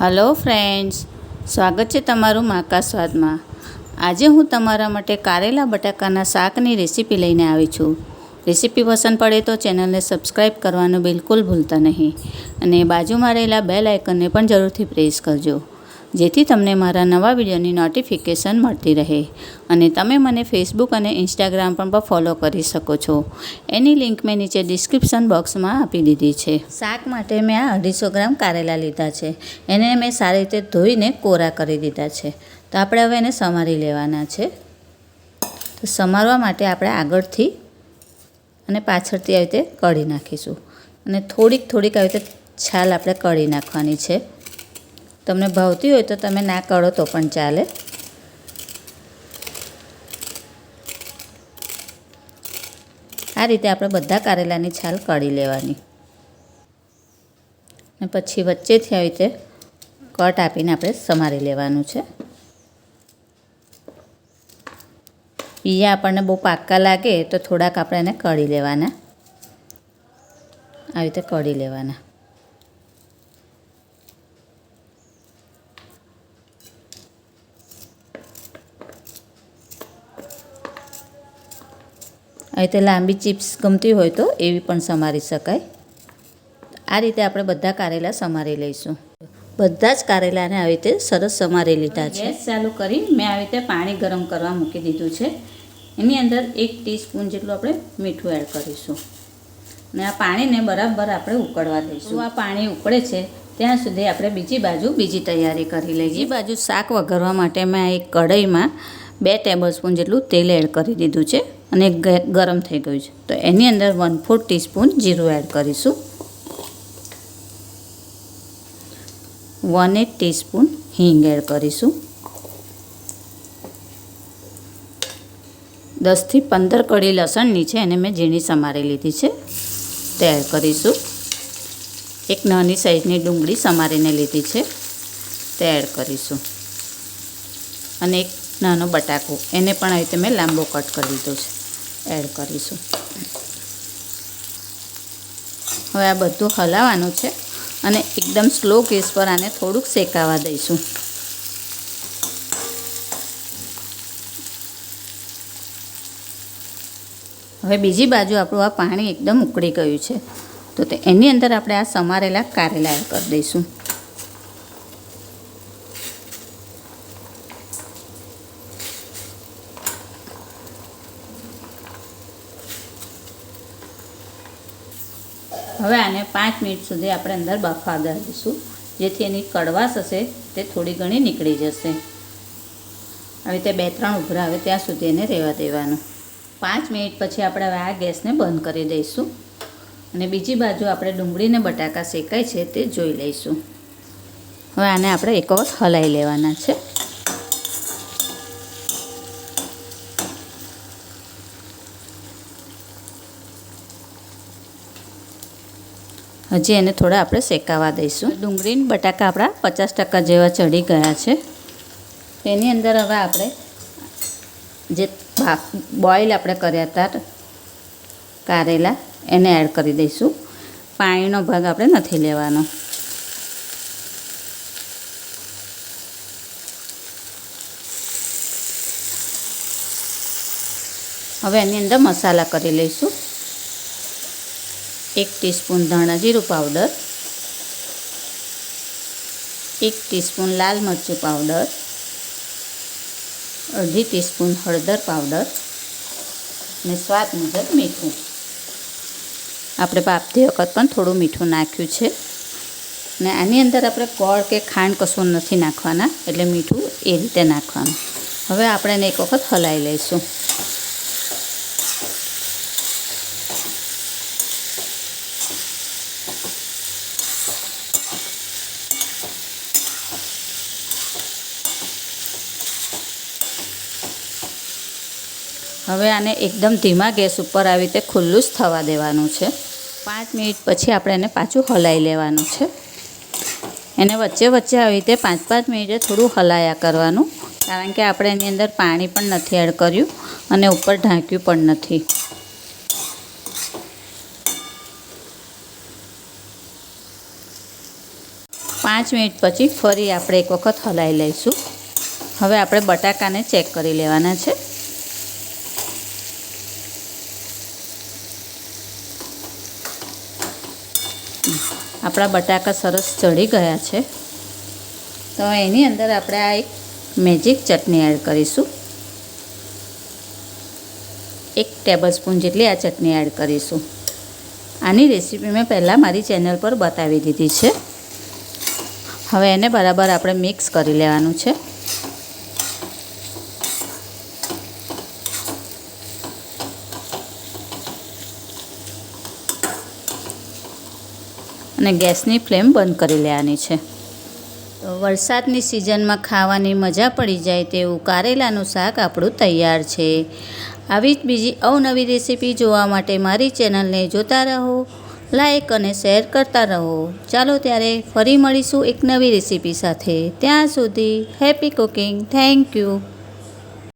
Hello friends, સ્વાગત છે તમારું માકા સ્વાદમાં. આજે હું તમારા માટે કારેલા બટાકાના શાકની રેસીપી લઈને આવી છું. રેસીપી પસંદ પડે તો ચેનલને સબસ્ક્રાઈબ કરવાનું બિલકુલ ભૂલતા નહીં. અને બાજુમાં રહેલા બેલ આઇકનને પણ જરૂરથી પ્રેસ કરજો. જેથી તમને મારા નવા વિડીયોની નોટિફિકેશન મળતી રહે. અને તમે મને ફેસબુક અને ઇન્સ્ટાગ્રામ પર પણ ફોલો કરી શકો છો. એની લિંક મેં નીચે ડિસ્ક્રિપ્શન બોક્સમાં આપી દીધી છે. શાક માટે મેં આ અઢીસો ગ્રામ કારેલા લીધા છે. એને મેં સારી રીતે ધોઈને કોરા કરી દીધા છે. તો આપણે હવે એને સમારી લેવાના છે. તો સમારવા માટે આપણે આગળથી અને પાછળથી આવી રીતે કળી નાખીશું. અને થોડીક થોડીક આવી રીતે છાલ આપણે કળી નાખવાની છે. તમને ભાવતી હોય તો તમે ના કરો તો પણ ચાલે. આ રીતે આપણે બધા કારેલાની છાલ કાઢી લેવાની. અને પછી વચ્ચેથી આવી રીતે કટ આપીને આપણે સમારી લેવાનું છે. બીજા આપણને બહુ પાક્કા લાગે તો થોડાક આપણે એને કળી લેવાના. આવી રીતે કળી લેવાના. રીતે લાંબી ચિપ્સ ગમતી હોય તો એવી પણ સમારી શકાય. આ રીતે આપણે બધા કારેલા સમારી લઈશું. બધા જ કારેલાને આવી રીતે સરસ સમારી લીધા છે. ગેસ ચાલુ કરી મેં આવી રીતે પાણી ગરમ કરવા મૂકી દીધું છે. એની અંદર એક ટીસ્પૂન જેટલું આપણે મીઠું એડ કરીશું. અને આ પાણીને બરાબર આપણે ઉકળવા દઈશું. આ પાણી ઉકળે છે ત્યાં સુધી આપણે બીજી બાજુ બીજી તૈયારી કરી લઈએ. બીજી બાજુ શાક વઘારવા માટે મેં એક કઢાઈમાં બે ટેબલ સ્પૂન જેટલું તેલ એડ કરી દીધું છે અને ગરમ થઈ ગયું છે. તો એની અંદર વન ફોર ટીસ્પૂન જીરું એડ કરીશું. વન એટ ટીસ્પૂન હિંગ એડ કરીશું. દસથી પંદર કળી લસણની છે એને મેં ઝીણી સમારી લીધી છે. તે એડ કરીશું. એક નાની સાઈઝની ડુંગળી સમારીને લીધી છે. તે એડ કરીશું. અને એક નાનો બટાકો. એને પણ આવી રીતે મેં લાંબો કટ કરી લીધો છે. એડ કરીશું. હવે આ બધું હલાવવાનું છે અને એકદમ સ્લો ગેસ પર આને થોડુંક શેકાવા દઈશું. હવે બીજી બાજુ આપણું આ પાણી એકદમ ઉકળી ગયું છે. તો તે એની અંદર આપણે આ સમારેલા કારેલા એડ કરી દઈશું. હવે આને પાંચ મિનિટ સુધી આપણે અંદર બફા દઈશું જેથી એની કડવાશ હશે, તે થોડી ઘણી નીકળી જશે. આવી રીતે બે ત્રણ ઉભરા આવે ત્યાં સુધી એને રહેવા દેવાનું. પાંચ મિનિટ પછી આપણે હવે આ ગેસને બંધ કરી દઈશું. અને બીજી બાજુ આપણે ડુંગળીને બટાકા શેકાય છે તે જોઈ લઈશું. હવે આને આપણે એક વખત હલાવી લેવાના છે. હજી એને થોડા આપણે શેકાવા દઈશું. ડુંગળી બટાકા આપણા પચાસ ટકા જેવા ચડી ગયા છે. તેની અંદર હવે આપણે જે બોઇલ આપણે કર્યા હતા કારેલા, એને એડ કરી દઈશું. પાણીનો ભાગ આપણે નથી લેવાનો. હવે એની અંદર મસાલા કરી લઈશું. એક ટીસ્પૂન ધાણા જીરું પાવડર, એક ટીસ્પૂન લાલ મરચું પાવડર, અડધી ટીસ્પૂન હળદર પાવડર અને સ્વાદ મુજબ મીઠું. આપણે બાપતી વખત પણ થોડું મીઠું નાખ્યું છે ને આની અંદર આપણે ગોળ કે ખાંડ કશું નથી નાખવાના એટલે મીઠું એ રીતે નાખવાનું. હવે આપણે એને એક વખત હલાવી લઈશું. હવે આને એકદમ ધીમા ગેસ ઉપર આવી રીતે ખુલ્લું જ થવા દેવાનું છે. પાંચ મિનિટ પછી આપણે એને પાછું હલાવી લેવાનું છે. એને વચ્ચે વચ્ચે આવી રીતે પાંચ પાંચ મિનિટે થોડું હલાયા કરવાનું, કારણ કે આપણે એની અંદર પાણી પણ નથી એડ કર્યું અને ઉપર ઢાંક્યું પણ નથી. પાંચ મિનિટ પછી ફરી આપણે એક વખત હલાવી લઈશું. હવે આપણે બટાકાને ચેક કરી લેવાના છે. આપણા બટાકા સરસ ચડી ગયા છે. તો એની અંદર આપણે આ એક મેજિક ચટણી એડ કરીશું. એક ટેબલ સ્પૂન જેટલી આ ચટણી એડ કરીશું. આની રેસીપી મેં પહેલાં મારી ચેનલ પર બતાવી દીધી છે. હવે એને બરાબર આપણે મિક્સ કરી લેવાનું છે. અને ગેસની ફ્લેમ બંધ કરી લેવાની છે. વરસાદની સિઝનમાં ખાવાની મજા પડી જાય તેવું કારેલાનું શાક આપણું તૈયાર છે. આવી જ બીજી અવનવી રેસીપી જોવા માટે મારી ચેનલને જોતા રહો, લાઈક અને શેર કરતા રહો. ચાલો ત્યારે ફરી મળીશું એક નવી રેસીપી સાથે. ત્યાં સુધી હેપી કુકિંગ. Thank you.